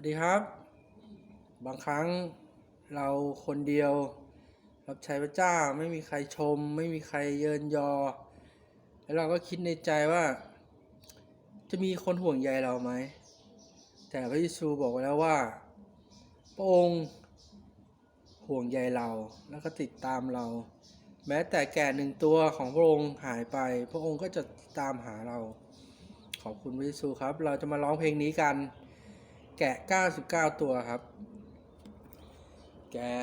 วัสดีครับ บางครั้งเราคนเดียว รับใช้พระเจ้าไม่มีใครชม ไม่มีใครเยินยอ แล้วเราก็คิดในใจว่า จะมีคนห่วงใยเราไหม แต่พระเยซูบอกไว้แล้วว่า พระองค์ห่วงใยเราแล้วก็ติดตามเรา แม้แต่แก่หนึ่งตัวของพระองค์หายไป พระองค์ก็จะตามหาเรา ขอบคุณพระเยซูครับ เราจะมาร้องเพลงนี้กัน แกะ 99 ตัวครับ แกะ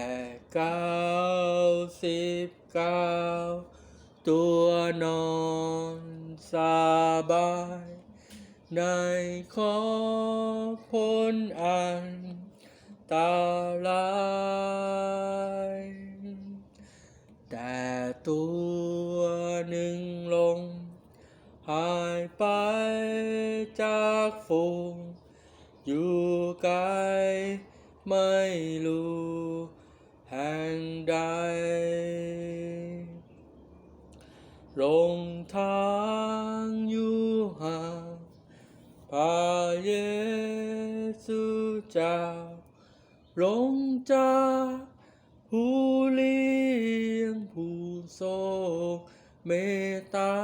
99 ตัวนอนสบายในขอบพลอันตาลายแต่ตัวหนึ่งลง หายไปจากฝูง อยู่ไกลไม่รู้แห่งใด ลงทางอยู่ห่างพระเยซูเจ้าลงจากผู้เลี้ยงผู้ทรงเมตตา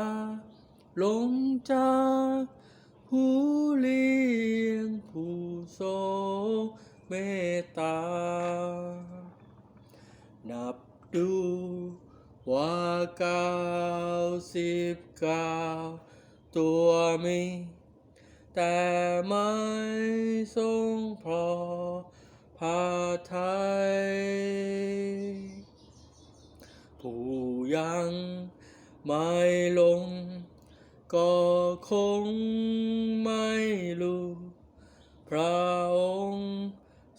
ลงจาก ผู้เลี้ยงผู้ทรงเมตตา นับดูว่าเก้าสิบเก้าตัวมี แต่ไม่ทรงพอพาไทย ผู้ยังไม่ลง ก็คงไม่รู้ พระองค์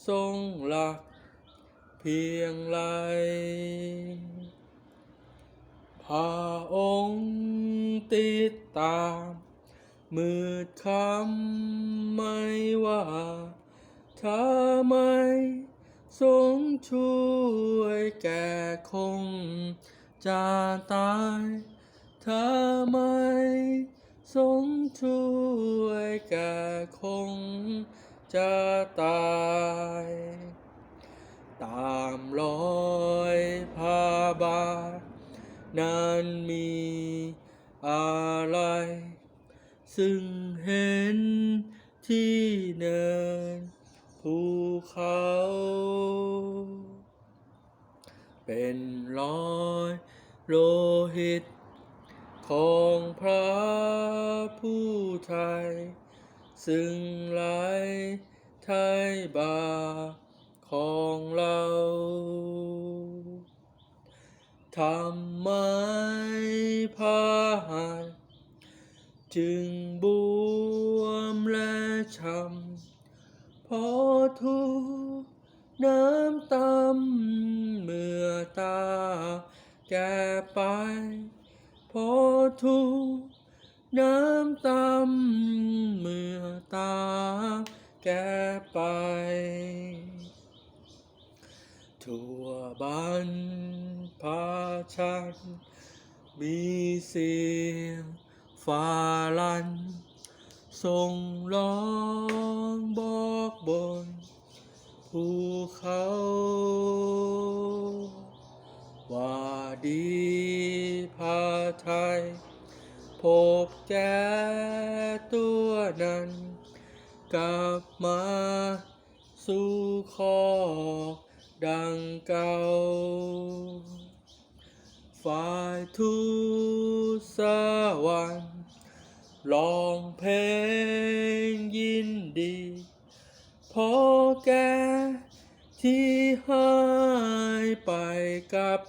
ทรงหลักเพียงไร พระองค์ติดตามมืดคำไม่ว่าถ้าไม่ทรงช่วยแก่คงจะตาย ถ้าไม่ทรงช่วยแกคงจะตาย ตามรอยพระบาทนั้นมีอะไร ซึ่งเห็นที่เนินภูเขา เป็นรอยโลหิต ของพระผู้ไทย ซึ่งไหลไทยบาของเราทำไมพาหันจึงบวมและช้ำพอทุกน้ำตำเมื่อตาแก่ไป พอทุกน้ำตำเมื่อตาแก่ไป ทั่วบ้านพาชัน มีเสียงฟ้าลันส่งร้องบอกบนภูเขา นั้น กลับมาสู่คอดังเก่าฝ่ายทูตสวรรค์ร้องเพลงยินดีพอแกที่หายไปกลับ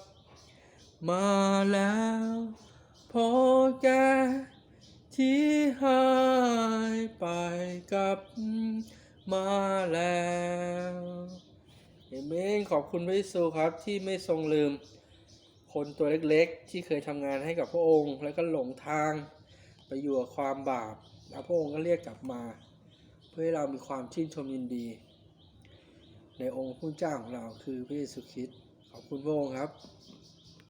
มาแล้ว พอแก ที่หายไปกลับมาแล้วเอเมนขอบคุณพระเยซูครับที่ไม่ทรงลืม คนตัวเล็กๆ ที่เคยทำงานให้กับพระองค์ แล้วก็หลงทางไปอยู่กับความบาป แล้วพระองค์ก็เรียกกลับมา เพื่อให้เรามีความชื่นชมยินดี ในองค์ผู้เจ้าของเราคือพระเยซูคริสต์ขอบคุณพระองค์ครับ